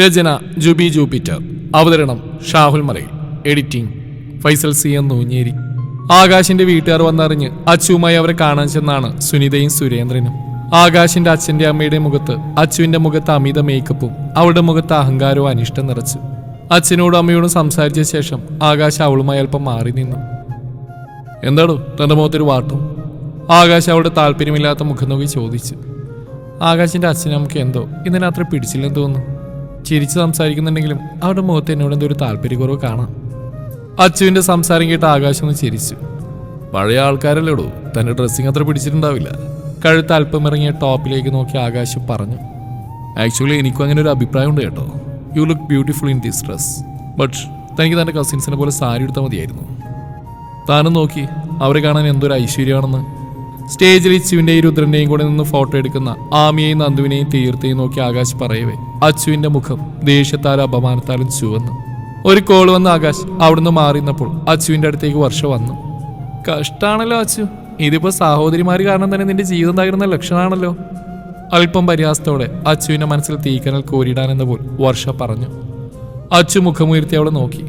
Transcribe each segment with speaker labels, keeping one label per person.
Speaker 1: രചന Jubi Jupiter. അവതരണം Shahul Malayil editing Faisal C M Noonjeri. ആകാശിന്റെ വീട്ടുകാർ വന്നറിഞ്ഞ് അച്ചുവുമായി അവരെ കാണാൻ ചെന്നാണ് സുനിതയും സുരേന്ദ്രനും. ആകാശിന്റെ അച്ഛന്റെ അമ്മയുടെ മുഖത്ത് അച്ചുവിന്റെ മുഖത്ത് അമിത മേക്കപ്പും അവളുടെ മുഖത്ത് അഹങ്കാരവും അനിഷ്ടം നിറച്ചു. അച്ഛനോടും അമ്മയോടും സംസാരിച്ച ശേഷം ആകാശ് അവളുമായി അല്പം മാറി നിന്നു. എന്താടോ തന്റെ മുഖത്തൊരു വാട്ടും? ആകാശ് അവളുടെ താല്പര്യമില്ലാത്ത മുഖം നോക്കി ചോദിച്ചു. ആകാശിന്റെ അച്ഛനും നമുക്ക് എന്തോ ഇതിനത്ര പിടിച്ചില്ലെന്ന് തോന്നുന്നു. ചിരിച്ച് സംസാരിക്കുന്നുണ്ടെങ്കിലും അവരുടെ മുഖത്ത് എന്നോട് എന്തൊരു താല്പര്യക്കുറവ് കാണാം. അച്ചുവിന്റെ സംസാരം കേട്ട് ആകാശം ഒന്ന് ചിരിച്ചു. പഴയ ആൾക്കാരല്ലേടോ തന്റെ ഡ്രസ്സിങ് അത്ര പിടിച്ചിട്ടുണ്ടാവില്ല. കഴുത്ത് അല്പം ഇറങ്ങിയ ടോപ്പിലേക്ക് നോക്കി ആകാശ് പറഞ്ഞു ആക്ച്വലി എനിക്കും അങ്ങനെ ഒരു അഭിപ്രായം ഉണ്ട് കേട്ടോ. You look beautiful in this dress but തനിക്ക് തന്റെ കസിൻസിനെ പോലെ സാരി എടുത്താൽ മതിയായിരുന്നു. താനും നോക്കി അവരെ കാണാൻ എന്തൊരു ഐശ്വര്യമാണെന്ന്. സ്റ്റേജിൽ ഇച്ചുവിന്റെയും രുദ്രന്റെയും കൂടെ നിന്ന് ഫോട്ടോ എടുക്കുന്ന ആമിയെയും നന്ദുവിനെയും തീർത്തേയും നോക്കി ആകാശ് പറയവേ അച്ചുവിന്റെ മുഖം ദേഷ്യത്താലും അപമാനത്താലും ചുവന്നു. ഒരു കോൾ വന്ന ആകാശ് അവിടുന്ന് മാറിന്നപ്പോൾ അച്ചുവിന്റെ അടുത്തേക്ക് വർഷ വന്നു. കഷ്ടാണല്ലോ അച്ചു ഇതിപ്പോ സഹോദരിമാർ കാരണം തന്നെ നിന്റെ ജീവിതം തകരുന്ന ലക്ഷണമാണല്ലോ അല്പം പരിഹാസത്തോടെ അച്ചുവിന്റെ മനസ്സിൽ തീക്കനൽ കോരിടാനെന്ന പോൽ വർഷ പറഞ്ഞു. അച്ചു മുഖമുയർത്തി അവളെ നോക്കി.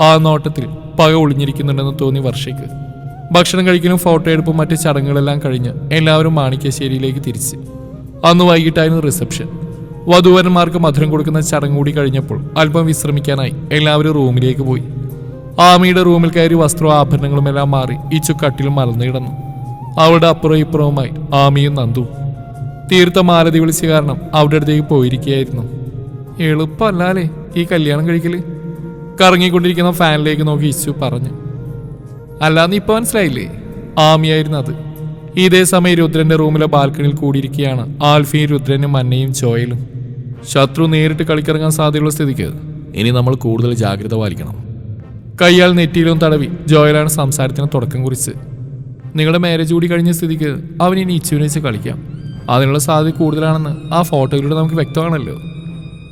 Speaker 1: ആ നോട്ടത്തിൽ പക ഒളിഞ്ഞിരിക്കുന്നുണ്ടെന്ന് തോന്നി വർഷയ്ക്ക്. ഭക്ഷണം കഴിക്കലും ഫോട്ടോ എടുപ്പും മറ്റ് ചടങ്ങുകളെല്ലാം കഴിഞ്ഞ് എല്ലാവരും മാണിക്യശ്ശേരിയിലേക്ക് തിരിച്ച്. അന്ന് വൈകിട്ടായിരുന്നു റിസപ്ഷൻ. വധുവരന്മാർക്ക് മധുരം കൊടുക്കുന്ന ചടങ്ങ് കൂടി കഴിഞ്ഞപ്പോൾ അല്പം വിശ്രമിക്കാനായി എല്ലാവരും റൂമിലേക്ക് പോയി. ആമിയുടെ റൂമിൽ കയറി വസ്ത്രവും ആഭരണങ്ങളും എല്ലാം മാറി ഇച്ചു കട്ടിലും കിടന്നു. അവളുടെ അപ്പുറവും ഇപ്പുറവുമായി ആമിയും നന്ദു തീർത്ത മാലതി വിളിച്ച കാരണം അവിടെ അടുത്തേക്ക് പോയിരിക്കുകയായിരുന്നു. എളുപ്പമല്ലാലേ ഈ കല്യാണം കഴിക്കൽ? കറങ്ങിക്കൊണ്ടിരിക്കുന്ന ഫാനിലേക്ക് നോക്കി ഇച്ചു പറഞ്ഞു. അല്ലാന്ന് ഇപ്പൊ മനസ്സിലായില്ലേ? ആമിയായിരുന്നു അത്. ഇതേ സമയം രുദ്രന്റെ റൂമിലെ ബാൽക്കണിയിൽ കൂടിയിരിക്കുകയാണ് ആൽഫിയും രുദ്രനും മന്നയും ചോയലും ശത്രു നേരിട്ട് കളിക്കിറങ്ങാൻ സാധ്യതയുള്ള സ്ഥിതിക്ക് ഇനി നമ്മൾ കൂടുതൽ ജാഗ്രത പാലിക്കണം. കയ്യാൽ നെറ്റിയിലും തടവി ജോയലാണ് സംസാരത്തിന് തുടക്കം കുറിച്ച്. നിങ്ങളുടെ മാരേജ് കൂടി കഴിഞ്ഞ സ്ഥിതിക്ക് അവൻ ഇനി ഇച്ചുവിനെ വെച്ച് കളിക്കാം. അതിനുള്ള സാധ്യത കൂടുതലാണെന്ന് ആ ഫോട്ടോയിലൂടെ നമുക്ക് വ്യക്തമാണല്ലോ.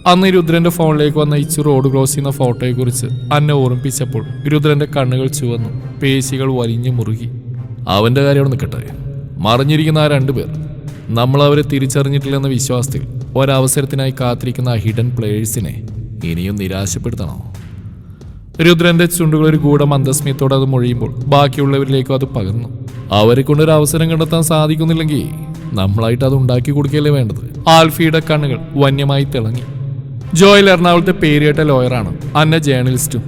Speaker 1: അന്ന് രുദ്രന്റെ ഫോണിലേക്ക് വന്ന ഇച്ചു റോഡ് ക്രോസ് ചെയ്യുന്ന ഫോട്ടോയെക്കുറിച്ച് അന്നെ ഓർമ്മിപ്പിച്ചപ്പോൾ രുദ്രന്റെ കണ്ണുകൾ ചുവന്നു പേശികൾ വലിഞ്ഞു മുറുകി. അവന്റെ കാര്യം നിൽക്കട്ടെ. മറിഞ്ഞിരിക്കുന്ന ആ രണ്ടുപേർ നമ്മൾ അവരെ തിരിച്ചറിഞ്ഞിട്ടില്ലെന്ന വിശ്വാസത്തിൽ ഒരവസരത്തിനായി കാത്തിരിക്കുന്ന ആ ഹിഡൻ പ്ലേയേഴ്സിനെ ഇനിയും നിരാശപ്പെടുത്തണോ? രുദ്രന്റെ ചുണ്ടുകൾ ഒരു ഗൂഢ മന്ദസ്മിയത്തോടെ അത് മൊഴിയുമ്പോൾ ബാക്കിയുള്ളവരിലേക്കും അത് പകർന്നു. അവരെ കൊണ്ടൊരു അവസരം കണ്ടെത്താൻ സാധിക്കുന്നില്ലെങ്കിൽ നമ്മളായിട്ട് അത് ഉണ്ടാക്കി കൊടുക്കുകയല്ലേ വേണ്ടത്? ആൽഫിയുടെ കണ്ണുകൾ വന്യമായി തിളങ്ങി. ജോയിൽ എറണാകുളത്തെ പേരുകേട്ട ലോയറാണ് അന്ന ജേർണലിസ്റ്റും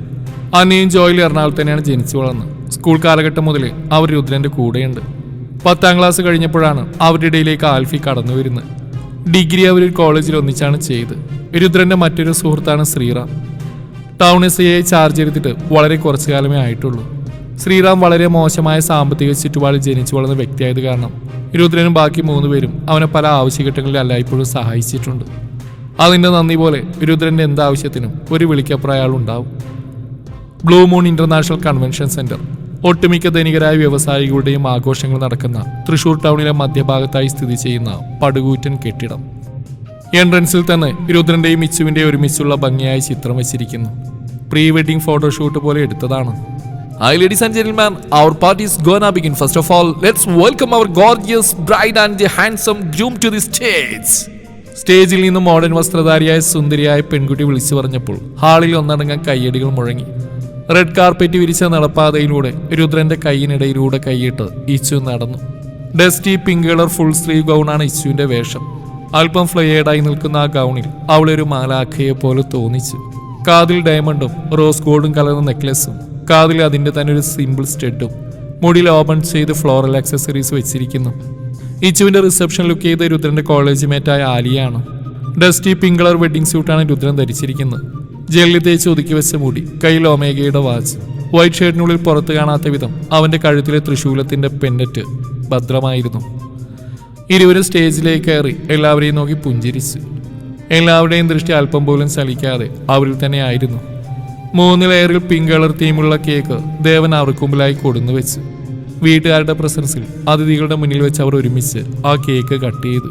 Speaker 1: അന്നയും ജോയിൽ എറണാകുളത്ത് തന്നെയാണ് ജനിച്ചു വളർന്നത്. സ്കൂൾ കാലഘട്ടം മുതൽ അവർ രുദ്രന്റെ കൂടെയുണ്ട്. പത്താം ക്ലാസ് കഴിഞ്ഞപ്പോഴാണ് അവരുടെ ഇടയിലേക്ക് ആൽഫി കടന്നു വരുന്നത്. ഡിഗ്രി അവർ കോളേജിൽ ഒന്നിച്ചാണ് ചെയ്ത്. രുദ്രന്റെ മറ്റൊരു സുഹൃത്താണ് ശ്രീറാം. ടൗൺ എസ് ഐയെ ചാർജ് ചെയ്തിട്ട് വളരെ കുറച്ചു കാലമേ ആയിട്ടുള്ളൂ. ശ്രീറാം വളരെ മോശമായ സാമ്പത്തിക ചുറ്റുപാടിൽ ജനിച്ചു വളർന്ന വ്യക്തിയായത് കാരണം രുദ്രനും ബാക്കി മൂന്ന് പേരും അവനെ പല ആവശ്യഘട്ടങ്ങളിൽ എല്ലായ്പ്പോഴും സഹായിച്ചിട്ടുണ്ട്. അതിന്റെ നന്ദി പോലെ രുദ്രന്റെ എന്താവശ്യത്തിനും ഒരു വിളിക്കപ്പുറം അയാൾ ഉണ്ടാവും blue moon international convention centre ഒട്ടുമിക്ക ധനികരായ വ്യവസായികളുടെയും ആഘോഷങ്ങൾ നടക്കുന്ന തൃശൂർ ടൗണിലെ മധ്യഭാഗത്തായി സ്ഥിതി ചെയ്യുന്ന പടുകൂറ്റൻ കെട്ടിടം. എൻട്രൻസിൽ തന്നെ രുദ്രന്റെയും മിച്ചുവിന്റെയും ഒരുമിച്ചുള്ള ഭംഗിയായ ചിത്രം വെച്ചിരിക്കുന്നു. പ്രീ വെഡിംഗ് ഫോട്ടോഷൂട്ട് പോലെ എടുത്തതാണ്. Hi, ladies and gentlemen, our party is first begin. First of all, let's welcome our gorgeous bride and the handsome groom to the stage. സ്റ്റേജിൽ നിന്ന് മോഡേൺ വസ്ത്രധാരിയായ സുന്ദരിയായ പെൺകുട്ടി വിളിച്ചു പറഞ്ഞപ്പോൾ ഹാളിൽ ഒന്നടങ്കം കയ്യടികൾ മുഴങ്ങി. റെഡ് കാർപ്പറ്റ് വിരിച്ച നടപ്പാതയിലൂടെ രുദ്രന്റെ കൈയിനിടയിലൂടെ കൈയിട്ട് ഇച്ചു നടന്നു. Dusty pink colour full sleeve ഗൗണാണ് ഇച്ചുവിന്റെ വേഷം. അല്പം ഫ്ലയേഡായി നിൽക്കുന്ന ആ ഗൗണിൽ അവളൊരു മാലാഖയെ പോലെ തോന്നിച്ചു. കാതിൽ ഡയമണ്ടും റോസ് ഗോൾഡും കലർന്ന നെക്ലസും കാതിൽ അതിന്റെ തന്നെ ഒരു സിമ്പിൾ സ്റ്റെഡും മുടിയിൽ ഓപ്പൺ ചെയ്ത് ഫ്ലോറൽ ആക്സസറീസ് വെച്ചിരിക്കുന്നു. ഇച്ചുവിന്റെ റിസപ്ഷൻ ലുക്ക് ചെയ്ത രുദ്രന്റെ കോളേജ് മേറ്റായ ആലിയാണ്. ഡസ്റ്റി പിങ്ക് കളർ വെഡിങ് സ്യൂട്ടാണ് രുദ്രൻ ധരിച്ചിരിക്കുന്നത്. ജെല്ലി തേച്ച് വെച്ച മുടി കയ്യിൽ ഒമേഗയുടെ വാച്ച് വൈറ്റ് ഷർട്ടിനുള്ളിൽ പുറത്ത് കാണാത്ത വിധം അവന്റെ കഴുത്തിലെ തൃശൂലത്തിന്റെ പെന്നറ്റ് ഭദ്രമായിരുന്നു. ഇരുവരും സ്റ്റേജിലേക്ക് കയറി എല്ലാവരെയും നോക്കി പുഞ്ചിരിച്ചു. എല്ലാവരുടെയും ദൃഷ്ടി അല്പം പോലും ചലിക്കാതെ അവരിൽ തന്നെ ആയിരുന്നു. മൂന്ന് ലെയറിൽ പിങ്ക് കളർ തീമുള്ള കേക്ക് ദേവൻ അവർക്ക് മുമ്പിലായി കൊടുന്നു വെച്ചു. വീട്ടുകാരുടെ പ്രസൻസിൽ അതിഥികളുടെ മുന്നിൽ വെച്ച് അവർ ഒരുമിച്ച് ആ കേക്ക് കട്ട് ചെയ്തു.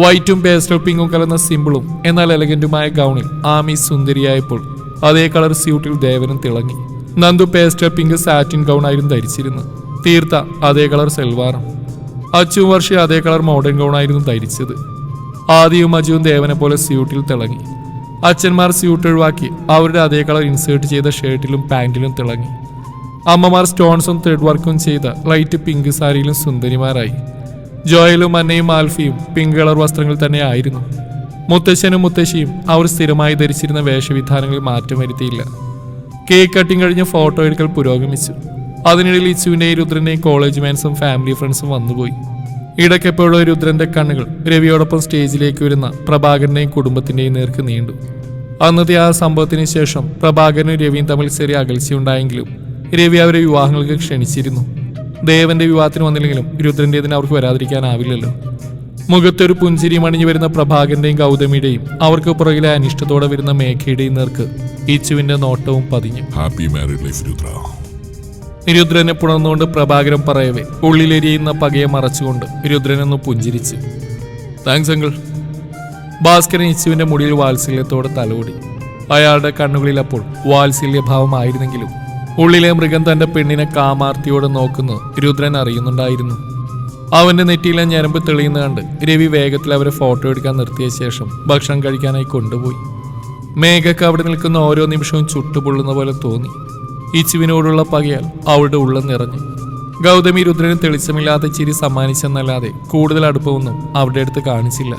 Speaker 1: വൈറ്റും പേസ്റ്റൽ പിങ്കും കലർന്ന സിമ്പിളും എന്നാൽ എലഗന്റുമായ ഗൗണിൽ ആമി സുന്ദരിയായപ്പോൾ അതേ കളർ സ്യൂട്ടിൽ ദേവനും തിളങ്ങി. നന്ദു പേസ്റ്റൽ പിങ്ക് സാറ്റിൻ ഗൗണായിരുന്നു ധരിച്ചിരുന്നത്. തീർത്ത അതേ കളർ സെൽവാറും. അച്ചു വർഷ അതേ കളർ മോഡേൺ ഗൗണായിരുന്നു ധരിച്ചത്. ആദിയും അജുവും ദേവനെ പോലെ സ്യൂട്ടിൽ തിളങ്ങി. അച്ഛന്മാർ സ്യൂട്ട് ഒഴിവാക്കി അവരുടെ അതേ കളർ ഇൻസേർട്ട് ചെയ്ത ഷർട്ടിലും പാന്റിലും തിളങ്ങി. അമ്മമാർ സ്റ്റോൺസും ത്രെഡ് വർക്കും ചെയ്ത ലൈറ്റ് പിങ്ക് സാരിയിലും സുന്ദരിമാരായി. ജോയലും അന്നയും ആൽഫിയും പിങ്ക് കളർ വസ്ത്രങ്ങൾ തന്നെ ആയിരുന്നു. മുത്തശ്ശനും മുത്തശ്ശിയും അവർ സ്ഥിരമായി ധരിച്ചിരുന്ന വേഷവിധാനങ്ങളിൽ മാറ്റം വരുത്തിയില്ല. കേക്ക് കട്ടിങ് കഴിഞ്ഞ് ഫോട്ടോ എടുക്കൽ പുരോഗമിച്ചു. അതിനിടയിൽ ഇച്ചുവിന്റെയും രുദ്രന്റെയും കോളേജ് മാൻസും ഫാമിലി ഫ്രണ്ട്സും വന്നുപോയി. ഇടയ്ക്കെപ്പോഴും രുദ്രന്റെ കണ്ണുകൾ രവിയോടൊപ്പം സ്റ്റേജിലേക്ക് വരുന്ന പ്രഭാകരന്റെയും കുടുംബത്തിന്റെയും നേർക്ക് നീണ്ടു. അന്നത്തെ ആ സംഭവത്തിന് ശേഷം പ്രഭാകരനും രവിയും തമ്മിൽ ചെറിയ അകൽച്ചയുണ്ടായെങ്കിലും രവി അവരെ വിവാഹങ്ങൾക്ക് ക്ഷണിച്ചിരുന്നു. ദേവന്റെ വിവാഹത്തിന് വന്നില്ലെങ്കിലും രുദ്രന്റേതിന് അവർക്ക് വരാതിരിക്കാനാവില്ലല്ലോ. മുഖത്തൊരു പുഞ്ചിരി മണിഞ്ഞു വരുന്ന പ്രഭാകരന്റെയും ഗൗതമിയുടെയും അവർക്ക് പുറകിലെ അനിഷ്ടത്തോടെ വരുന്ന മേഘയുടെയും നേർക്ക് ഈച്ചുവിന്റെ നോട്ടവും പതിഞ്ഞു.
Speaker 2: Happy married life Rudra.
Speaker 1: രുദ്രനെ പുണർന്നുകൊണ്ട് പ്രഭാകരൻ പറയവേ ഉള്ളിലെരിയുന്ന പകയെ മറച്ചുകൊണ്ട് രുദ്രനൊന്ന് പുഞ്ചിരിച്ച്. താങ്ക്സ് അങ്കിൾ ഭാസ്കരൻ ഈച്ചുവിന്റെ മുടിയിൽ വാത്സല്യത്തോടെ തലോടി. അയാളുടെ കണ്ണുകളിൽ അപ്പോൾ വാത്സല്യഭാവമായിരുന്നെങ്കിലും ഉള്ളിലെ മൃഗം തന്റെ പെണ്ണിനെ കാമാർത്തിയോടെ നോക്കുന്നു. രുദ്രൻ അറിയുന്നുണ്ടായിരുന്നു. അവന്റെ നെറ്റിയിലെ ഞരമ്പ് തെളിയുന്ന കണ്ട് രവി വേഗത്തിൽ അവരെ ഫോട്ടോ എടുക്കാൻ നിർത്തിയ ശേഷം ഭക്ഷണം കഴിക്കാനായി കൊണ്ടുപോയി. മേഘക്ക് അവിടെ നിൽക്കുന്ന ഓരോ നിമിഷവും ചുട്ടുപൊള്ളുന്ന പോലെ തോന്നി. ഇച്ചുവിനോടുള്ള പകയാൽ അവളുടെ ഉള്ളം നിറഞ്ഞു. ഗൗതമി രുദ്രന് തെളിച്ചമില്ലാത്ത ചിരി സമ്മാനിച്ചെന്നല്ലാതെ കൂടുതൽ അടുപ്പമൊന്നും അവരുടെ അടുത്ത് കാണിച്ചില്ല.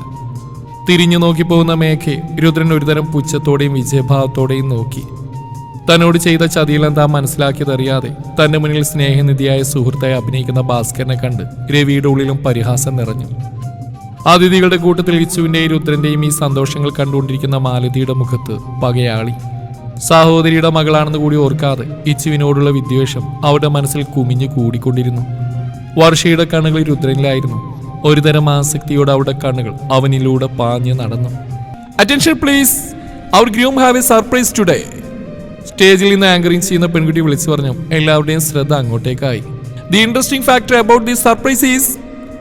Speaker 1: തിരിഞ്ഞു നോക്കി പോകുന്ന മേഘയെ രുദ്രൻ ഒരുതരം പുച്ഛത്തോടെയും വിജയഭാവത്തോടെയും നോക്കി. തന്നോട് ചെയ്ത ചതിയെല്ലാം താൻ മനസ്സിലാക്കിയതറിയാതെ തന്റെ മുന്നിൽ സ്നേഹനിധിയായ സുഹൃത്തായി അഭിനയിക്കുന്ന ഭാസ്കരനെ കണ്ട് രവിയുടെ ഉള്ളിലും പരിഹാസം നിറഞ്ഞു. അതിഥികളുടെ കൂട്ടത്തിൽ ഇച്ചുവിന്റെയും രുദ്രന്റെയും ഈ സന്തോഷങ്ങൾ കണ്ടുകൊണ്ടിരിക്കുന്ന മാലതിയുടെ മുഖത്ത് പകയാളി. സഹോദരിയുടെ മകളാണെന്ന് കൂടി ഓർക്കാതെ ഇച്ചുവിനോടുള്ള വിദ്വേഷം അവരുടെ മനസ്സിൽ കുമിഞ്ഞു കൂടിക്കൊണ്ടിരുന്നു. വർഷയുടെ കണ്ണുകൾ രുദ്രനിലായിരുന്നു. ഒരുതരം ആസക്തിയോടെ അവരുടെ കണ്ണുകൾ അവനിലൂടെ പാഞ്ഞു നടന്നു. Attention please our groom have a surprise today സ്റ്റേജിൽ നിന്ന് ആങ്കറിംഗ് ചെയ്യുന്ന പെൺകുട്ടി വിളിച്ചു പറഞ്ഞു എല്ലാവരുടെയും ശ്രദ്ധ അങ്ങോട്ടേക്കായി. The interesting factor about the surprise is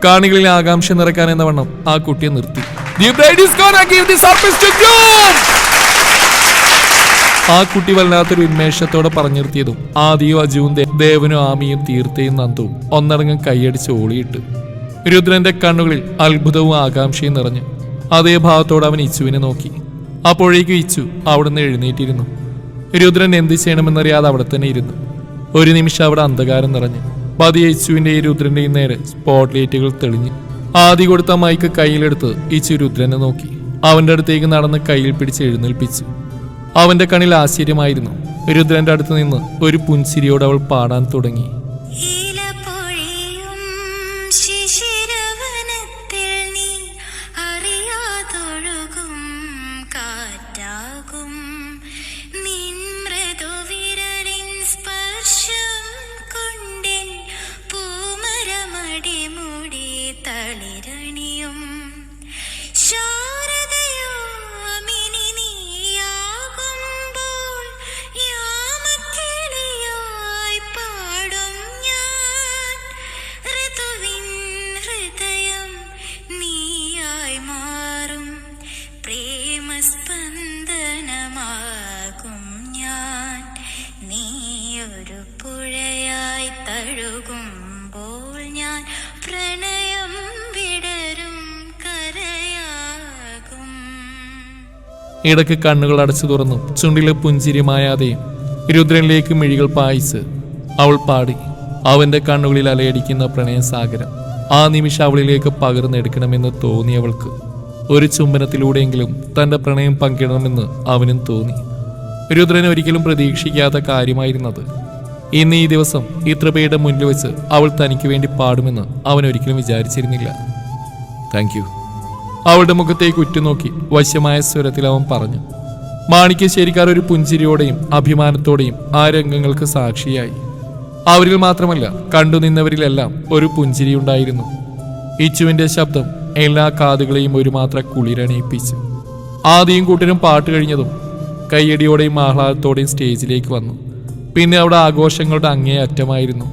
Speaker 1: കാണികളിൽ ആകാംക്ഷ നിറക്കാൻ എന്ന വണ്ണം ആ കുട്ടിയെ നിർത്തി. ആ കുട്ടി വല്ലാത്തൊരു ഉന്മേഷത്തോടെ പറഞ്ഞു നിർത്തിയതും അജുവും ദേവനും ആമിയും തീർത്തയും നന്ദുവും ഒന്നടങ്കം കൈയടിച്ച് ഓളിയിട്ട്. രുദ്രന്റെ കണ്ണുകളിൽ അത്ഭുതവും ആകാംക്ഷയും നിറഞ്ഞു അതേ ഭാവത്തോടെ അവൻ ഇച്ചുവിനെ നോക്കി. അപ്പോഴേക്കും ഇച്ചു അവിടുന്ന് എഴുന്നേറ്റിരുന്നു. രുദ്രൻ എന്ത് ചെയ്യണമെന്നറിയാതെ അവിടെ തന്നെ ഇരുന്നു. ഒരു നിമിഷം അവിടെ അന്ധകാരം നിറഞ്ഞു. പതിയെ യേശുവിന്റെ രുദ്രന്റെയും നേരെ സ്പോട്ട് ലൈറ്റുകൾ തെളിഞ്ഞു. ആദ്യ കൊടുത്ത മൈക്ക് കയ്യിലെടുത്ത് ഇച്ചു രുദ്രനെ നോക്കി. അവന്റെ അടുത്തേക്ക് നടന്ന് കയ്യിൽ പിടിച്ച് എഴുന്നേൽപ്പിച്ചു. അവന്റെ കണ്ണിൽ ആശ്ചര്യമായിരുന്നു. രുദ്രന്റെ അടുത്ത് നിന്ന് ഒരു പുൻസിരിയോട് അവൾ പാടാൻ തുടങ്ങി. ഇടയ്ക്ക് കണ്ണുകൾ അടച്ചു തുറന്നു ചുണ്ടിലെ പുഞ്ചിരി മായാതെ രുദ്രനിലേക്ക് മിഴികൾ പായിച്ച് അവൾ പാടി. അവന്റെ കണ്ണുകളിൽ അലയടിക്കുന്ന പ്രണയസാഗരം ആ നിമിഷം അവളിലേക്ക് പകർന്നെടുക്കണമെന്ന് തോന്നിയവൾക്ക് ഒരു ചുംബനത്തിലൂടെയെങ്കിലും തന്റെ പ്രണയം പങ്കിടണമെന്ന് അവനും തോന്നി. രുദ്രൻ ഒരിക്കലും പ്രതീക്ഷിക്കാത്ത കാര്യമായിരുന്നത്. ഇന്ന് ഈ ദിവസം ഇത്ര പേരുടെ മുന്നിൽ വെച്ച് അവൾ തനിക്ക് വേണ്ടി പാടുമെന്ന് അവൻ ഒരിക്കലും വിചാരിച്ചിരുന്നില്ല. താങ്ക് അവളുടെ മുഖത്തേക്ക് ഉറ്റുനോക്കി വശ്യമായ സ്വരത്തിൽ അവൻ പറഞ്ഞു മാണിക്യശ്ശേരിക്കാർ ഒരു പുഞ്ചിരിയോടെയും അഭിമാനത്തോടെയും ആ രംഗങ്ങൾക്ക് സാക്ഷിയായി. അവരിൽ മാത്രമല്ല കണ്ടുനിന്നവരിലെല്ലാം ഒരു പുഞ്ചിരിയുണ്ടായിരുന്നു ഇച്ചുവിന്റെ ശബ്ദം എല്ലാ കാതുകളെയും ഒരു മാത്ര കുളിരണയിപ്പിച്ചു. ആദ്യം കൂട്ടരും പാട്ട് കഴിഞ്ഞതും കയ്യടിയോടെയും ആഹ്ലാദത്തോടെയും സ്റ്റേജിലേക്ക് വന്നു. പിന്നെ അവിടെ ആഘോഷങ്ങളുടെ അങ്ങേ അറ്റമായിരുന്നു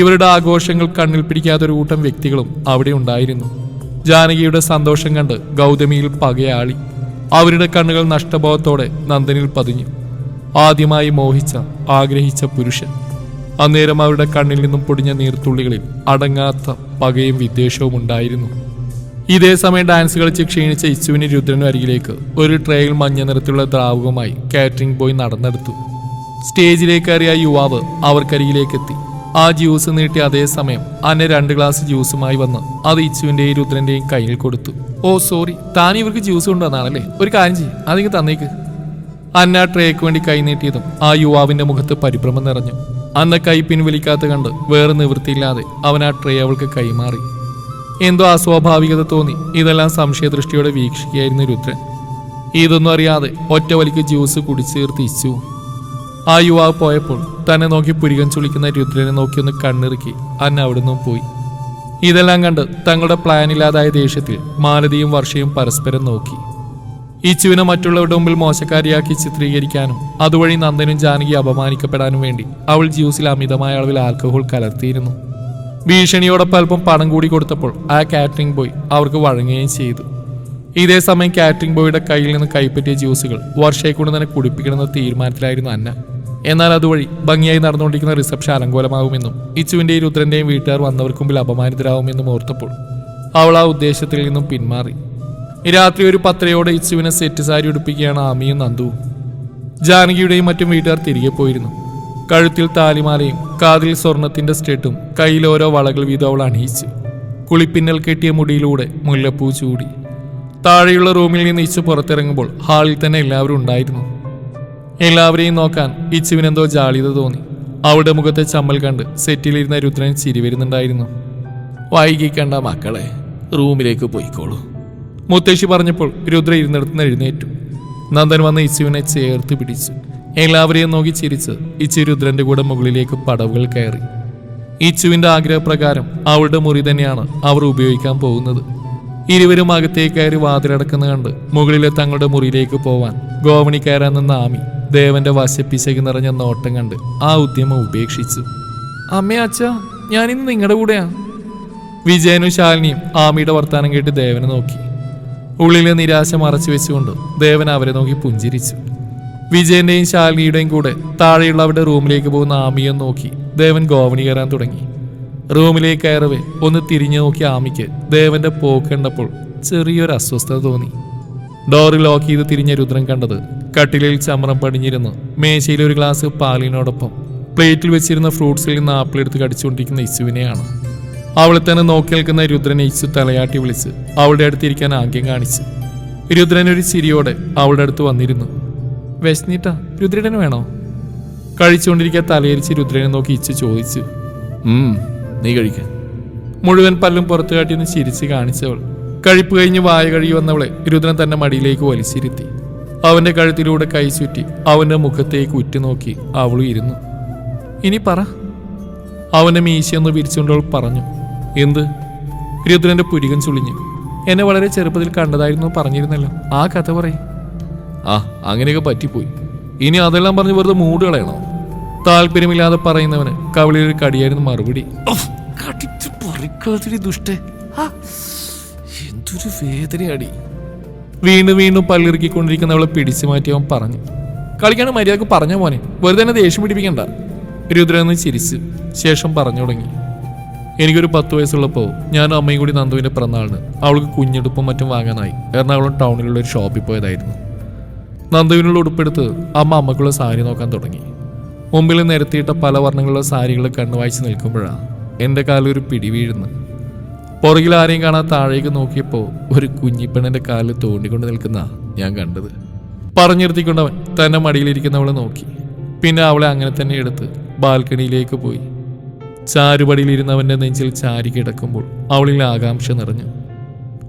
Speaker 1: ഇവരുടെ ആഘോഷങ്ങൾ കണ്ണിൽ പിടിക്കാത്ത ഒരു കൂട്ടം വ്യക്തികളും അവിടെ ഉണ്ടായിരുന്നു. ജാനകിയുടെ സന്തോഷം കണ്ട് ഗൗതമിയിൽ പകയാളി. അവരുടെ കണ്ണുകൾ നഷ്ടബോധത്തോടെ നന്ദനിൽ പതിഞ്ഞു. ആദ്യമായി മോഹിച്ച ആഗ്രഹിച്ച പുരുഷൻ. അന്നേരം അവരുടെ കണ്ണിൽ നിന്നും പൊടിഞ്ഞ നീർത്തുള്ളികളിൽ അടങ്ങാത്ത പകയും വിദ്വേഷവും ഉണ്ടായിരുന്നു. ഇതേ സമയം ഡാൻസ് കളിച്ച് ക്ഷീണിച്ച ഇച്ചുവിന് രുദ്രനും അരികിലേക്ക് ഒരു ട്രെയിൽ മഞ്ഞ നിറത്തിലുള്ള ദ്രാവകമായി കാറ്ററിംഗ് ബോയ് നടന്നെടുത്തു. സ്റ്റേജിലേക്ക് കയറിയ യുവാവ് അവർക്കരികിലേക്ക് എത്തി ആ ജ്യൂസ് നീട്ടി അതേ സമയം അന്നെ രണ്ട് ഗ്ലാസ് ജ്യൂസുമായി വന്ന് അത് ഇച്ചുവിന്റെയും രുദ്രന്റെയും കയ്യിൽ കൊടുത്തു. ഓ സോറി താൻ ഇവർക്ക് ജ്യൂസ് കൊണ്ടുവന്നാണല്ലേ? ഒരു കാര്യം ചെയ്യും അതിങ്ങ് തന്നേക്ക്. അന്ന ട്രേക്ക് വേണ്ടി കൈ നീട്ടിയതും ആ യുവാവിന്റെ മുഖത്ത് പരിഭ്രമം നിറഞ്ഞു. അന്ന കൈ പിൻവലിക്കാത്ത കണ്ട് വേറെ നിവൃത്തിയില്ലാതെ അവൻ ആ ട്രേ അവൾക്ക് കൈമാറി. എന്തോ അസ്വാഭാവികത തോന്നി. ഇതെല്ലാം സംശയദൃഷ്ടിയോടെ വീക്ഷിക്കുകയായിരുന്നു രുദ്രൻ. ഇതൊന്നും അറിയാതെ ഒറ്റ വലിക്ക് ജ്യൂസ് കുടിച്ചു ഇച്ചു. ആ യുവാവ് പോയപ്പോൾ തന്നെ നോക്കി പുരികൻ ചുളിക്കുന്ന രുദ്രനെ നോക്കി ഒന്ന് കണ്ണിറുക്കി അന്ന അവിടുന്ന് പോയി. ഇതെല്ലാം കണ്ട് തങ്ങളുടെ പ്ലാൻ പ്ലാനില്ലാതായ ദേഷ്യത്തിൽ മാലതിയും വർഷയും പരസ്പരം നോക്കി. ഇച്ചുവിനെ മറ്റുള്ളവരുടെ മുമ്പിൽ മോശക്കാരിയാക്കി ചിത്രീകരിക്കാനും അതുവഴി നന്ദനും ജാനകി അപമാനിക്കപ്പെടാനും വേണ്ടി അവൾ ജ്യൂസിൽ അമിതമായ അളവിൽ ആൽക്കഹോൾ കലർത്തിയിരുന്നു. ഭീഷണിയോടൊപ്പം അല്പം പണം കൂടി കൊടുത്തപ്പോൾ ആ കാറ്ററിംഗ് ബോയ് അവർക്ക് വഴങ്ങുകയും ചെയ്തു. ഇതേ സമയം കാറ്ററിംഗ് ബോയുടെ കയ്യിൽ നിന്ന് കൈപ്പറ്റിയ ജ്യൂസുകൾ വർഷയെ കൊണ്ട് തന്നെ കുടിപ്പിക്കണമെന്ന തീരുമാനത്തിലായിരുന്നു അന്ന. എന്നാൽ അതുവഴി ഭംഗിയായി നടന്നുകൊണ്ടിരിക്കുന്ന റിസപ്ഷൻ അലങ്കോലമാകുമെന്നും ഇച്ചുവിന്റെയും രുദ്രന്റെയും വീട്ടുകാർ വന്നവർക്ക് മുമ്പിൽ അപമാനിതരാകുമെന്നും ഓർത്തപ്പോൾ അവൾ ആ ഉദ്ദേശത്തിൽ നിന്നും പിന്മാറി. രാത്രി ഒരു പത്രയോടെ ഇച്ചുവിനെ സെറ്റ് സാരി ഉടുപ്പിക്കുകയാണ് ആമിയും നന്ദുവും. ജാനകിയുടെയും മറ്റും വീട്ടുകാർ തിരികെ പോയിരുന്നു. കഴുത്തിൽ താലിമാലയും കാതിൽ സ്വർണത്തിന്റെ സ്റ്റെട്ടും കയ്യിൽ ഓരോ വളകൾ വീതം അവൾ അണിയിച്ച്. കുളിപ്പിന്നൽ കെട്ടിയ മുടിയിലൂടെ മുല്ലപ്പൂ ചൂടി. താഴെയുള്ള റൂമിൽ നിന്ന് ഇച്ചു പുറത്തിറങ്ങുമ്പോൾ ഹാളിൽ തന്നെ എല്ലാവരും ഉണ്ടായിരുന്നു. എല്ലാവരെയും നോക്കാൻ ഇച്ചുവിനെന്തോ ജാളിത തോന്നി. അവളുടെ മുഖത്തെ ചമ്മൽ കണ്ട് സെറ്റിലിരുന്ന രുദ്രൻ ചിരി വരുന്നുണ്ടായിരുന്നു. കണ്ട മക്കളെ റൂമിലേക്ക് പോയിക്കോളൂ. മുത്തശ്ശി പറഞ്ഞപ്പോൾ രുദ്ര ഇരുന്നിടത്ത് എഴുന്നേറ്റു. നന്ദൻ വന്ന് ഇച്ചുവിനെ ചേർത്ത് പിടിച്ചു. എല്ലാവരെയും നോക്കി ചിരിച്ച് ഇച്ചു രുദ്രന്റെ കൂടെ മുകളിലേക്ക് പടവുകൾ കയറി. ഇച്ചുവിന്റെ ആഗ്രഹപ്രകാരം അവളുടെ മുറി തന്നെയാണ് അവർ ഉപയോഗിക്കാൻ പോകുന്നത്. ഇരുവരും അകത്തേക്ക് കയറി വാതിലടക്കുന്ന കണ്ട് മുകളിലെ തങ്ങളുടെ മുറിയിലേക്ക് പോവാൻ ഗോവണി കയറാൻ നിന്ന ആമി ദേവന്റെ വശപ്പിശകി നിറഞ്ഞ നോട്ടം കണ്ട് ആ ഉദ്യമം ഉപേക്ഷിച്ചു. അമ്മേ ഞാനിന്ന് നിങ്ങളുടെ കൂടെയാ. വിജയനും ശാലിനിയും ആമിയുടെ വർത്താനം കേട്ട് ദേവനെ നോക്കി. ഉള്ളിലെ നിരാശ മറച്ചു വെച്ചുകൊണ്ട് ദേവൻ അവരെ നോക്കി പുഞ്ചിരിച്ചു. വിജയന്റെയും ശാലിനിയുടെയും കൂടെ താഴെയുള്ള അവരുടെ റൂമിലേക്ക് പോകുന്ന ആമിയെ നോക്കി ദേവൻ ഗോവണി കയറാൻ തുടങ്ങി. റൂമിലേക്ക് കയറവേ ഒന്ന് തിരിഞ്ഞു നോക്കിയ ആമിക്ക് ദേവന്റെ പോക്ക് കണ്ടപ്പോൾ ചെറിയൊരു അസ്വസ്ഥത തോന്നി. ഡോറ് ലോക്ക് ചെയ്ത് തിരിഞ്ഞ രുദ്രൻ കണ്ടത് കട്ടിലിൽ ചമ്രം പടിഞ്ഞിരുന്ന് മേശയിൽ ഒരു ഗ്ലാസ് പാലിനോടൊപ്പം പ്ലേറ്റിൽ വെച്ചിരുന്ന ഫ്രൂട്ട്സിൽ നിന്ന് ആപ്പിൾ എടുത്ത് കടിച്ചുകൊണ്ടിരിക്കുന്ന ഇസുവിനെയാണ് അവളെ തന്നെ നോക്കി നിൽക്കുന്ന രുദ്രനെ ഇസു തലയാട്ടി വിളിച്ച് അവളുടെ അടുത്തിരിക്കാൻ ആംഗ്യം കാണിച്ചു. രുദ്രൻ ഒരു ചിരിയോടെ അവളുടെ അടുത്ത് വന്നിരുന്നു. വിശന്നിട്ട രുദ്രടന് വേണോ? കഴിച്ചുകൊണ്ടിരിക്കാൻ തലയരിച്ച് രുദ്രനെ നോക്കി ഇച്ചു ചോദിച്ചു. "ഉം, നീ കഴിക്കാൻ മുഴുവൻ പല്ലും പുറത്തു കാട്ടിയെന്ന് ചിരിച്ച് കാണിച്ചവൾ. കഴിപ്പ് കഴിഞ്ഞ് വായ കഴുകി വന്നവളെ രുദ്രൻ തന്റെ മടിയിലേക്ക് വലിച്ചിരുത്തി. അവന്റെ കഴുത്തിലൂടെ കൈ ചുറ്റി അവന്റെ മുഖത്തേക്ക് ഉറ്റുനോക്കി അവളും ഇരുന്നു. ഇനി പറ. അവന്റെ മീശയൊന്ന് വിരിച്ചുകൊണ്ടവൾ പറഞ്ഞു. എന്ത്? രുദ്രന്റെ പുരികൻ ചുളിഞ്ഞു. എന്നെ വളരെ ചെറുപ്പത്തിൽ കണ്ടതായിരുന്നു പറഞ്ഞിരുന്നല്ലോ. ആ കഥ പറയും. ആ അങ്ങനെയൊക്കെ പറ്റിപ്പോയി. ഇനി അതെല്ലാം പറഞ്ഞ് വെറുതെ മൂട് കളയണോ? താല്പര്യമില്ലാതെ പറയുന്നവന് കവിളിൽ ഒരു കടിയായിരുന്നു മറുപടി. ഉഫ്, കടിച്ച് പറിക്കാതിരി ദുഷ്ടേ. ആ, എന്തൊരു വേദനയാടി. വീണ്ടും വീണ്ടും പല്ലിറുക്കിക്കൊണ്ടിരിക്കുന്നവളെ പിടിച്ചു മാറ്റി അവൻ പറഞ്ഞു. കളിക്കാണ് മര്യാദയ്ക്ക് പറഞ്ഞ മോനെ വെറുതെ തന്നെ ദേഷ്യം പിടിപ്പിക്കണ്ട. രുദ്രനെന്ന് ചിരിച്ചു ശേഷം പറഞ്ഞു തുടങ്ങി. എനിക്കൊരു പത്ത് വയസ്സുള്ളപ്പോൾ ഞാനും അമ്മയും കൂടി നന്ദുവിന്റെ പിറന്നാളിന് അവൾക്ക് കുഞ്ഞെടുപ്പും മറ്റും വാങ്ങാനായി. എറണാകുളം ടൗണിലുള്ള ഒരു ഷോപ്പിൽ പോയതായിരുന്നു. നന്ദുവിനുള്ള ഉടുപ്പെടുത്ത് അമ്മ അമ്മക്കുള്ള സാരി നോക്കാൻ തുടങ്ങി. മുമ്പിൽ നിരത്തിയിട്ട പല വർണങ്ങളുള്ള സാരികൾ കണ്ണുവായിച്ച് നിൽക്കുമ്പോഴാണ് എന്റെ കാലൊരു പിടി വീഴുന്നു. പുറകിൽ ആരെയും കാണാൻ താഴേക്ക് നോക്കിയപ്പോൾ ഒരു കുഞ്ഞിപ്പെണ്ണിന്റെ കാലിൽ തോണ്ടിക്കൊണ്ട് നിൽക്കുന്ന ഞാൻ കണ്ടത്. പറഞ്ഞിരുത്തിക്കൊണ്ടവൻ തന്നെ മടിയിലിരിക്കുന്നവളെ നോക്കി. പിന്നെ അവളെ അങ്ങനെ തന്നെ എടുത്ത് ബാൽക്കണിയിലേക്ക് പോയി. ചാരുപടിയിലിരുന്നവന്റെ നെഞ്ചിൽ ചാരി കിടക്കുമ്പോൾ അവളിൽ ആകാംക്ഷ നിറഞ്ഞു.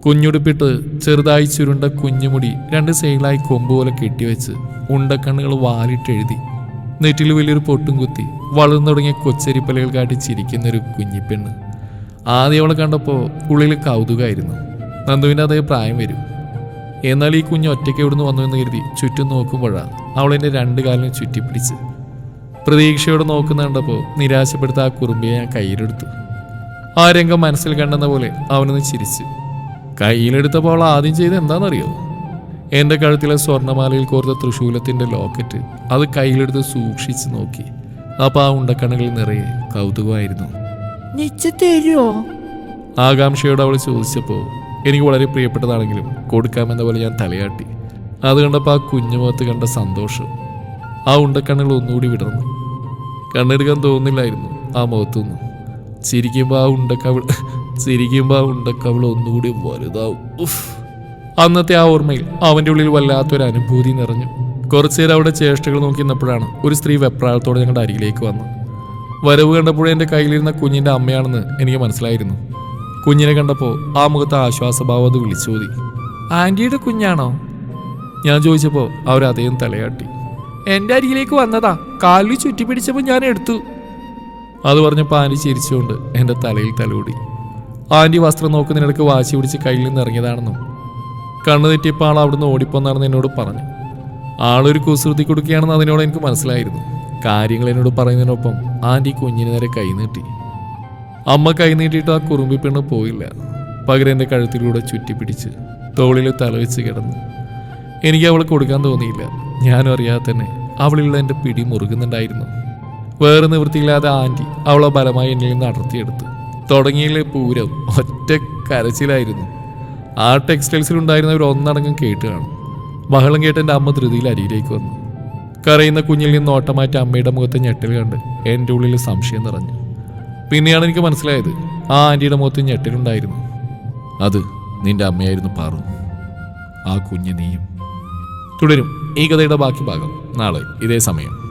Speaker 1: കുഞ്ഞുടുപ്പിട്ട് ചെറുതായി ചുരുണ്ട കുഞ്ഞുമുടി രണ്ട് സൈഡിലായി കൊമ്പ് പോലെ കെട്ടിവെച്ച് ഉണ്ടക്കണ്ണുകൾ വാലിട്ടെഴുതി നെറ്റിൽ വലിയൊരു പൊട്ടും കുത്തി വളർന്നു തുടങ്ങിയ കൊച്ചരിപ്പലകൾ കാട്ടി ചിരിക്കുന്ന ഒരു കുഞ്ഞിപ്പെണ്ണ്. ആദ്യം അവളെ കണ്ടപ്പോൾ ഉള്ളിൽ കൗതുകമായിരുന്നു നന്ദുവിന്റെ അതേ പ്രായം വരും. എന്നാൽ ഈ കുഞ്ഞ് ഒറ്റയ്ക്ക് എവിടുന്ന് വന്നു എന്ന് കരുതി ചുറ്റും നോക്കുമ്പോഴാണ് അവൾ എന്റെ രണ്ട് കാലിനും ചുറ്റിപ്പിടിച്ച്. പ്രതീക്ഷയോടെ നോക്കുന്ന കണ്ടപ്പോൾ നിരാശപ്പെടുത്ത ആ കുറുമ്പിയെ ഞാൻ കയ്യിലെടുത്തു. ആ രംഗം മനസ്സിൽ കണ്ടെന്ന പോലെ അവനൊന്ന് ചിരിച്ചു. കയ്യിലെടുത്തപ്പോൾ അവൾ ആദ്യം ചെയ്ത് എന്താണെന്നറിയോ? എന്റെ കഴുത്തിലെ സ്വർണമാലയിൽ കോർത്ത തൃശൂലത്തിന്റെ ലോക്കറ്റ് അത് കയ്യിലെടുത്ത് സൂക്ഷിച്ചു നോക്കി. അപ്പോൾ ആ ഉണ്ടക്കണകൾ നിറയെ കൗതുകമായിരുന്നു.
Speaker 2: തരുമോ
Speaker 1: ആകാംക്ഷയോട് അവൾ ചോദിച്ചപ്പോൾ എനിക്ക് വളരെ പ്രിയപ്പെട്ടതാണെങ്കിലും കൊടുക്കാമെന്ന പോലെ ഞാൻ തലയാട്ടി. അത് കണ്ടപ്പോൾ ആ കുഞ്ഞു മുഖത്ത് കണ്ട സന്തോഷം. ആ ഉണ്ടക്കണ്ണുകൾ ഒന്നുകൂടി വിടർന്നു. കണ്ണെടുക്കാൻ തോന്നില്ലായിരുന്നു ആ മുഖത്തുനിന്ന്. ചിരിക്കുമ്പോൾ ആ ഉണ്ടക്കവൾ ചിരിക്കുമ്പോൾ ആ ഉണ്ടക്കവിൾ ഒന്നുകൂടി വലുതാവും. അന്നത്തെ ആ ഓർമ്മയിൽ അവന്റെ ഉള്ളിൽ വല്ലാത്തൊരു അനുഭൂതി നിറഞ്ഞു. കുറച്ചുനേരം അവിടെ ചേഷ്ടകൾ നോക്കി നിന്നപ്പോഴാണ് ഒരു സ്ത്രീ വെപ്രാളത്തോടെ ഞങ്ങളുടെ അരികിലേക്ക് വന്നു വരവ് കണ്ടപ്പോഴേ എന്റെ കയ്യിലിരുന്ന കുഞ്ഞിന്റെ അമ്മയാണെന്ന് എനിക്ക് മനസ്സിലായിരുന്നു. കുഞ്ഞിനെ കണ്ടപ്പോൾ ആ മുഖത്ത് ആശ്വാസഭാവം അത് വിളിച്ചോതി. ആന്റിയുടെ കുഞ്ഞാണോ? ഞാൻ ചോദിച്ചപ്പോൾ അതേം തലയാട്ടി. എന്റെ അരികിലേക്ക് വന്നതാ. കാലിൽ ചുറ്റി പിടിച്ചപ്പോൾ ഞാൻ എടുത്തു. അത് പറഞ്ഞപ്പോൾ ആന്റി ചിരിച്ചുകൊണ്ട് എന്റെ തലയിൽ തലോടി. ആന്റി വസ്ത്രം നോക്കുന്നതിനിടയ്ക്ക് വാശി പിടിച്ച് കയ്യിൽ നിന്ന് ഇറങ്ങിയതാണെന്നും കണ്ണു തെറ്റിയപ്പോൾ ആൾ അവിടുന്ന് ഓടിപ്പോന്നാണെന്ന് എന്നോട് പറഞ്ഞു. ആളൊരു കുസൃതി കൊടുക്കുകയാണെന്ന് അതിനോട് എനിക്ക് മനസ്സിലായിരുന്നു. കാര്യങ്ങൾ എന്നോട് പറയുന്നതിനൊപ്പം ആന്റി കുഞ്ഞിന് നേരെ കൈനീട്ടി അമ്മ കൈനീട്ടിയിട്ട് ആ കുറുമ്പി പെണ്ണ് പോയില്ല. പകരം എന്റെ കഴുത്തിലൂടെ ചുറ്റിപ്പിടിച്ച് തോളിൽ തലവെച്ച് കിടന്നു. എനിക്ക് അവളെ കൊടുക്കാൻ തോന്നിയില്ല. ഞാനും അറിയാതെ തന്നെ അവളിലുള്ള എന്റെ പിടി മുറുകുന്നുണ്ടായിരുന്നു. വേറെ നിവൃത്തിയില്ലാതെ ആന്റി അവളെ ബലമായി എന്നിൽ നിന്ന് അടർത്തിയെടുത്തു. തുടങ്ങിയിലെ പൂരം ഒറ്റ കരച്ചിലായിരുന്നു. ആ ടെക്സ്റ്റൈൽസിൽ ഉണ്ടായിരുന്നവർ ഒന്നടങ്കം കേട്ട് കാണും. ബഹളം കേട്ട് എന്റെ അമ്മ ധൃതിയിൽ അരിയിലേക്ക് വന്നു. കരയുന്ന കുഞ്ഞിൽ നിന്ന് ഓട്ടമാറ്റി അമ്മയുടെ മുഖത്തെ ഞെട്ടൽ കണ്ട് എന്റെ ഉള്ളിൽ സംശയം നിറഞ്ഞു. പിന്നെയാണ് എനിക്ക് മനസ്സിലായത് ആ ആന്റിയുടെ മുഖത്ത് ഞെട്ടലുണ്ടായിരുന്നു അത് നിന്റെ അമ്മയായിരുന്നു പാറു. ആ കുഞ്ഞ് നീയും. തുടരും ഈ കഥയുടെ ബാക്കി ഭാഗം നാളെ ഇതേ സമയം.